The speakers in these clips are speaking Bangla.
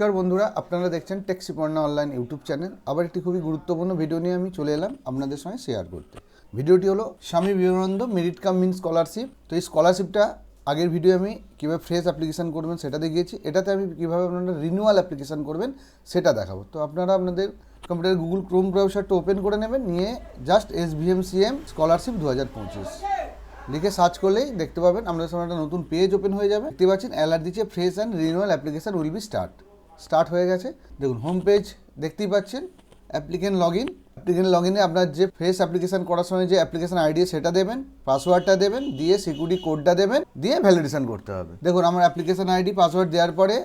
নমস্কার বন্ধুরা, আপনারা দেখছেন টেক্সিপর্ণা অনলাইন ইউটিউব চ্যানেল আবার একটি খুবই গুরুত্বপূর্ণ ভিডিও নিয়ে আমি চলে এলাম আপনাদের সঙ্গে শেয়ার করতে। ভিডিওটি হলো Swami Vivekananda merit cum means scholarship তো এই স্কলারশিপটা আগের ভিডিও আমি কীভাবে ফ্রেশ অ্যাপ্লিকেশন করবেন সেটা দেখিয়েছি। এটাতে আমি কীভাবে আপনারা রিনিউয়াল অ্যাপ্লিকেশন করবেন সেটা দেখাবো। তো আপনারা আপনাদের কম্পিউটার গুগল ক্রোম ব্রাউজারটা ওপেন করে নেবেন, নিয়ে just S V M C M scholarship দু হাজার পঁচিশ। লিখে সার্চ করলেই দেখতে পাবেন, আপনাদের সামনে একটা নতুন পেজ ওপেন হয়ে যাবে। দেখতে পাচ্ছেন অ্যালার্ট দিচ্ছে fresh and renewal application will be start start হয়ে গেছে। দেখুন হোম পেজ দেখতেই পাচ্ছেন applicant log in applicant log ইনে আপনার যে ফ্রেশ অ্যাপ্লিকেশন করার সময় যে অ্যাপ্লিকেশন আইডি সেটা দেবেন পাসওয়ার্ডটা দেবেন, দিয়ে সিকিউরিটি কোডটা দেবেন, দিয়ে ভ্যালিডেশন করতে হবে। দেখুন, আমার অ্যাপ্লিকেশন আইডি পাসওয়ার্ড দেওয়ার পরে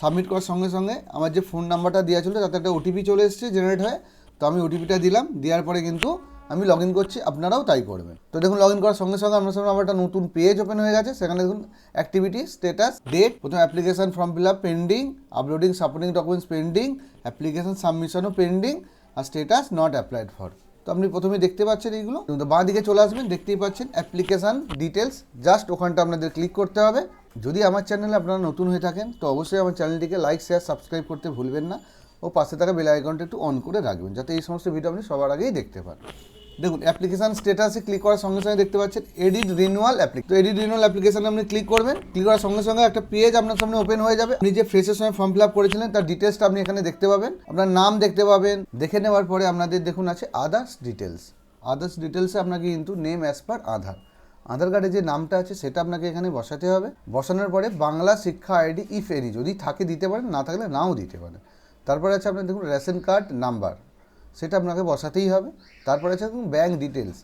সাবমিট করার সঙ্গে সঙ্গে আমার যে ফোন নাম্বারটা দেওয়া ছিল, তাতে একটা ওটিপি চলে এসেছে জেনারেট হয়ে। তো আমি ওটিপিটা দিলাম, দেওয়ার পরে কিন্তু আমি লগ ইন করছি, আপনারাও তাই করবেন। তো দেখুন লগ ইন করার সঙ্গে সঙ্গে আপনার সামনে আমার একটা নতুন পেজ ওপেন হয়ে গেছে। সেখানে দেখুন অ্যাক্টিভিটি স্টেটাস ডেট প্রথম application form fill up pending uploading supporting documents pending application সাবমিশনও pending আর স্টেটাস নট অ্যাপ্লাইড ফর তো আপনি প্রথমে দেখতে পাচ্ছেন এইগুলো। তো বাঁ দিকে চলে আসবেন, দেখতেই পাচ্ছেন অ্যাপ্লিকেশান ডিটেলস জাস্ট ওখানটা আপনাদের ক্লিক করতে হবে। যদি আমার চ্যানেলে আপনারা নতুন হয়ে থাকেন, তো অবশ্যই আমার চ্যানেলটিকে লাইক শেয়ার সাবস্ক্রাইব করতে ভুলবেন না। ও পাশে থাকা বেল আইকনটা একটু অন করে রাখবেন, যাতে এই সমস্ত ভিডিও আপনি সবার আগেই দেখতে পান। দেখুন অ্যাপ্লিকেশন স্টেটাসে ক্লিক করার সঙ্গে সঙ্গে দেখতে পাচ্ছেন এডিট রিনুয়াল অ্যাপ্লিক তো এডিট রিনুয়াল অ্যাপ্লিকেশনে আপনি ক্লিক করবেন ক্লিক করার সঙ্গে সঙ্গে একটা পেজ আপনার সামনে ওপেন হয়ে যাবে। আপনি যে ফ্রেশের সময় ফর্ম ফিল আপ করেছিলেন, তার ডিটেলসটা আপনি এখানে দেখতে পাবেন। আপনার নাম দেখতে পাবেন। দেখে নেওয়ার পরে আপনাদের দেখুন আছে আদার্স ডিটেলস আদার্স ডিটেলসে আপনাকে কিন্তু নেম অ্যাজ পার আধার। আধার কার্ডে যে নামটা আছে, সেটা আপনাকে এখানে বসাতে হবে। বসানোর পরে বাংলা শিক্ষা আইডি ইফ এনি যদি থাকে দিতে পারেন, না থাকলে নাও দিতে পারেন। তারপরে আছে আপনার দেখুন রেশন কার্ড নাম্বার সেটা আপনাকে বসাতেই হবে। তারপরে আছে ব্যাঙ্ক ডিটেলস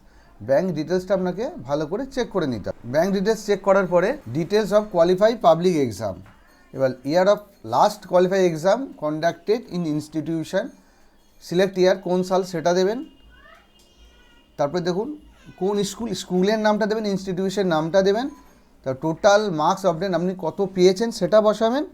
ব্যাঙ্ক ডিটেলসটা আপনাকে ভালো করে চেক করে নিতে হবে। ব্যাঙ্ক ডিটেলস চেক করার পরে details of qualify public exam এবার year of last qualify exam conducted in institution select year কোন সাল সেটা দেবেন। তারপরে দেখুন কোন স্কুল, স্কুলের নামটা দেবেন ইনস্টিটিউশনের নামটা দেবেন। তার টোটাল মার্কস দেন আপনি কত পেয়েছেন সেটা বসাবেন।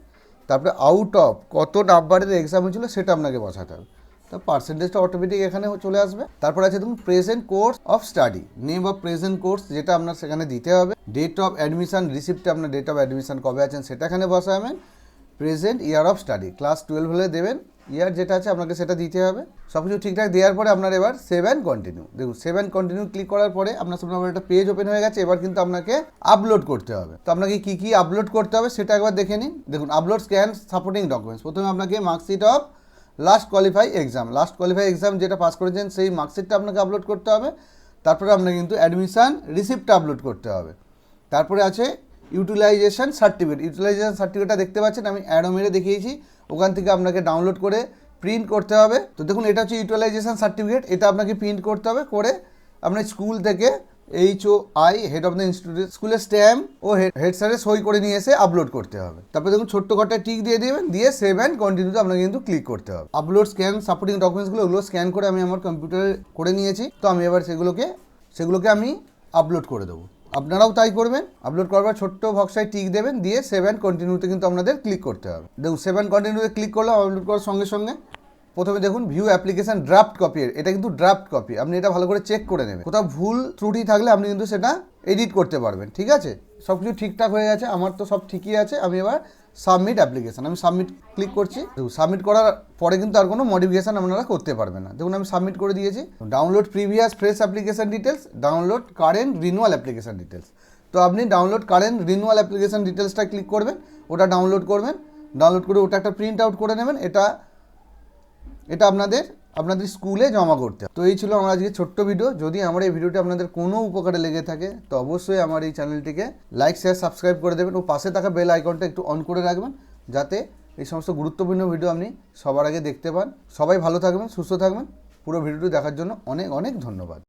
তারপরে আউট অফ কত নাম্বারের এক্সাম হয়েছিল সেটা আপনাকে বসাতে হবে। তা পার্সেন্টেজটা অটোমেটিক এখানে চলে আসবে। তারপর আছে দেখুন present course of study name of present course যেটা আপনার সেখানে দিতে হবে। ডেট অফ অ্যাডমিশন রিসিপ্টে আপনার ডেট অফ অ্যাডমিশন কবে আছেন সেটা এখানে বসাবেন। Present year of study class twelve হলে দেবেন। ইয়ার যেটা আছে আপনাকে সেটা দিতে হবে। সব কিছু ঠিকঠাক দেওয়ার পরে আপনার এবার সেভেন কন্টিনিউ দেখুন সেভেন কন্টিনিউ ক্লিক করার পরে আপনার সামনে আমার একটা পেজ ওপেন হয়ে গেছে। এবার কিন্তু আপনাকে আপলোড করতে হবে। তো আপনাকে কী কী আপলোড করতে হবে সেটা একবার দেখে নিন। দেখুন আপলোড স্ক্যান সাপোর্টিং ডকুমেন্টস প্রথমে আপনাকে marksheet of last qualify exam last qualify exam যেটা পাস করেছেন, সেই মার্কশিটটা আপনাকে আপলোড করতে হবে। তারপরে আপনাকে কিন্তু অ্যাডমিশান রিসিপ্টটা আপলোড করতে হবে। তারপরে আছে ইউটিলাইজেশন সার্টিফিকেট ইউটিলাইজেশন সার্টিফিকেটটা দেখতে পাচ্ছেন, আমি অ্যাডো মেরে দেখিয়েছি। ওখান থেকে আপনাকে ডাউনলোড করে প্রিন্ট করতে হবে। তো দেখুন, এটা হচ্ছে ইউটিলাইজেশন সার্টিফিকেট এটা আপনাকে প্রিন্ট করতে হবে করে আপনার স্কুল থেকে H O I head of the institute স্কুলের স্ট্যাম্প ও হেড স্যারের সই করে নিয়ে এসে আপলোড করতে হবে। তারপরে দেখুন ছোট্ট ঘরটা টিক দিয়ে দেবেন, দিয়ে সেভ অ্যান্ড কন্টিনিউতে আপনাকে কিন্তু ক্লিক করতে হবে। আপলোড স্ক্যান সাপোর্টিং ডকুমেন্টসগুলো ওগুলো স্ক্যান করে আমি আমার কম্পিউটারে করে নিয়েছি। তো আমি এবার সেগুলোকে সেগুলোকে আমি আপলোড করে দেবো। আপনারাও তাই করবেন। আপলোড করার পর ছোট্ট বক্সায় টিক দেবেন, দিয়ে সেভেন কন্টিনিউতে কিন্তু আপনাদের ক্লিক করতে হবে। দেখুন সেভেন কন্টিনিউতে ক্লিক করলে আপলোড করার সঙ্গে সঙ্গে প্রথমে দেখুন ভিউ অ্যাপ্লিকেশন ড্রাফট কপি এটা কিন্তু ড্রাফট কপি আপনি এটা ভালো করে চেক করে নেবেন। কোথাও ভুল ত্রুটি থাকলে আপনি কিন্তু সেটা এডিট করতে পারবেন, ঠিক আছে? সব কিছু ঠিকঠাক হয়ে গেছে, আমার তো সব ঠিকই আছে। আমি এবার সাবমিট অ্যাপ্লিকেশন আমি সাবমিট ক্লিক করছি। সাবমিট করার পরে কিন্তু আর কোনো মডিফিকেশন আপনারা করতে পারবেন না। দেখুন, আমি সাবমিট করে দিয়েছি। Download previous fresh application details download current renewal application details তো আপনি ডাউনলোড কারেন্ট রিনুয়াল অ্যাপ্লিকেশন ডিটেলসটা ক্লিক করবেন, ওটা ডাউনলোড করবেন। ডাউনলোড করে ওটা একটা প্রিন্ট আউট করে নেবেন। এটা এটা আপনাদের আপনাদের স্কুলে জমা করতে হবে। তো এই ছিল আমার আজকে ছোট্ট ভিডিও। যদি আমার এই ভিডিওটি আপনাদের কোনো উপকারে লেগে থাকে, তো অবশ্যই আমার এই চ্যানেলটিকে লাইক শেয়ার সাবস্ক্রাইব করে দেবেন ও পাশে থাকা বেল আইকনটা একটু অন করে রাখবেন, যাতে এই সমস্ত গুরুত্বপূর্ণ ভিডিও আপনি সবার আগে দেখতে পান। সবাই ভালো থাকবেন, সুস্থ থাকবেন। পুরো ভিডিওটি দেখার জন্য অনেক অনেক ধন্যবাদ।